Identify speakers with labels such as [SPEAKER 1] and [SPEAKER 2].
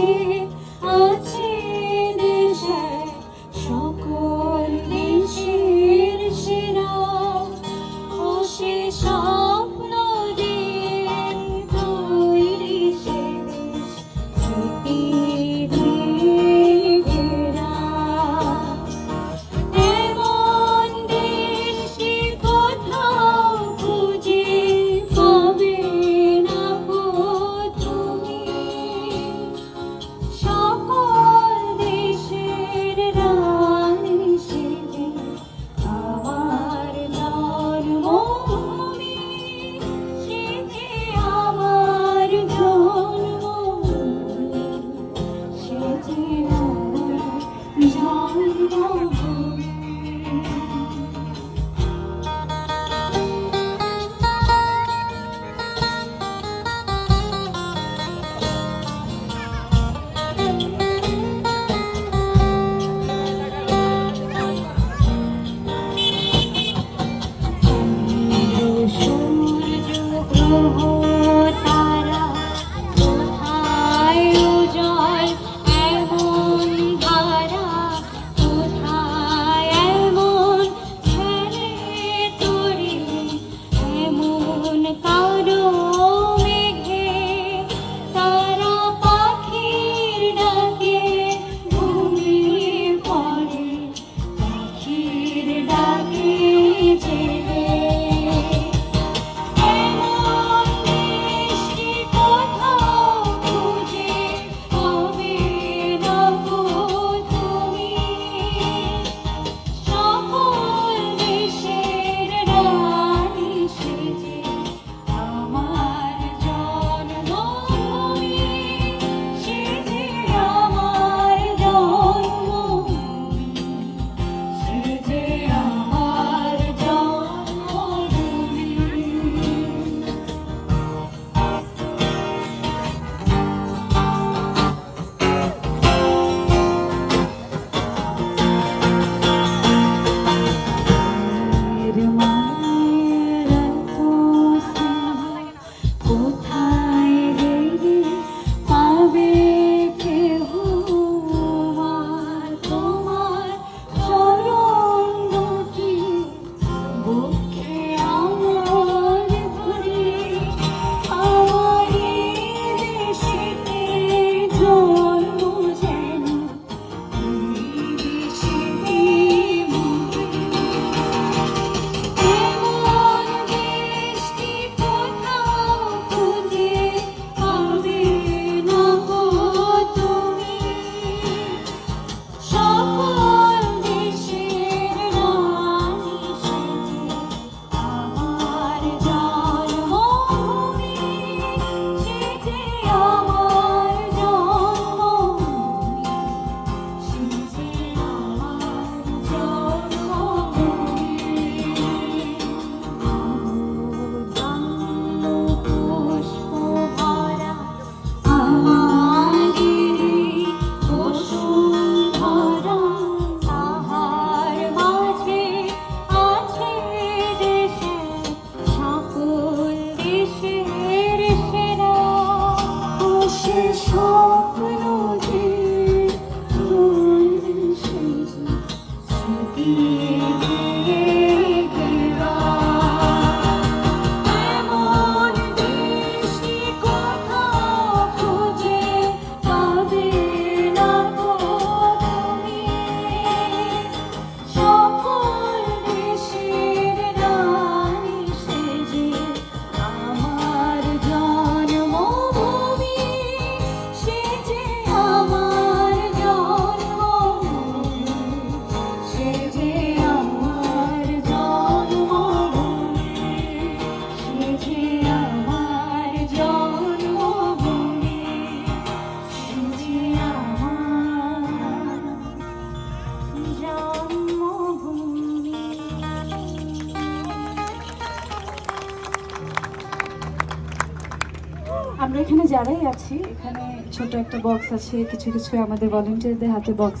[SPEAKER 1] আছে আছে দেশে সকল দেশের সেরা অশেষ স্বপ্ন দিয়ে তৈরি সে দেশ 我。
[SPEAKER 2] আমরা এখানে যারাই আছি, এখানে ছোট একটা বক্স আছে, কিছু কিছু আমাদের ভলেন্টিয়ারদের হাতে বক্স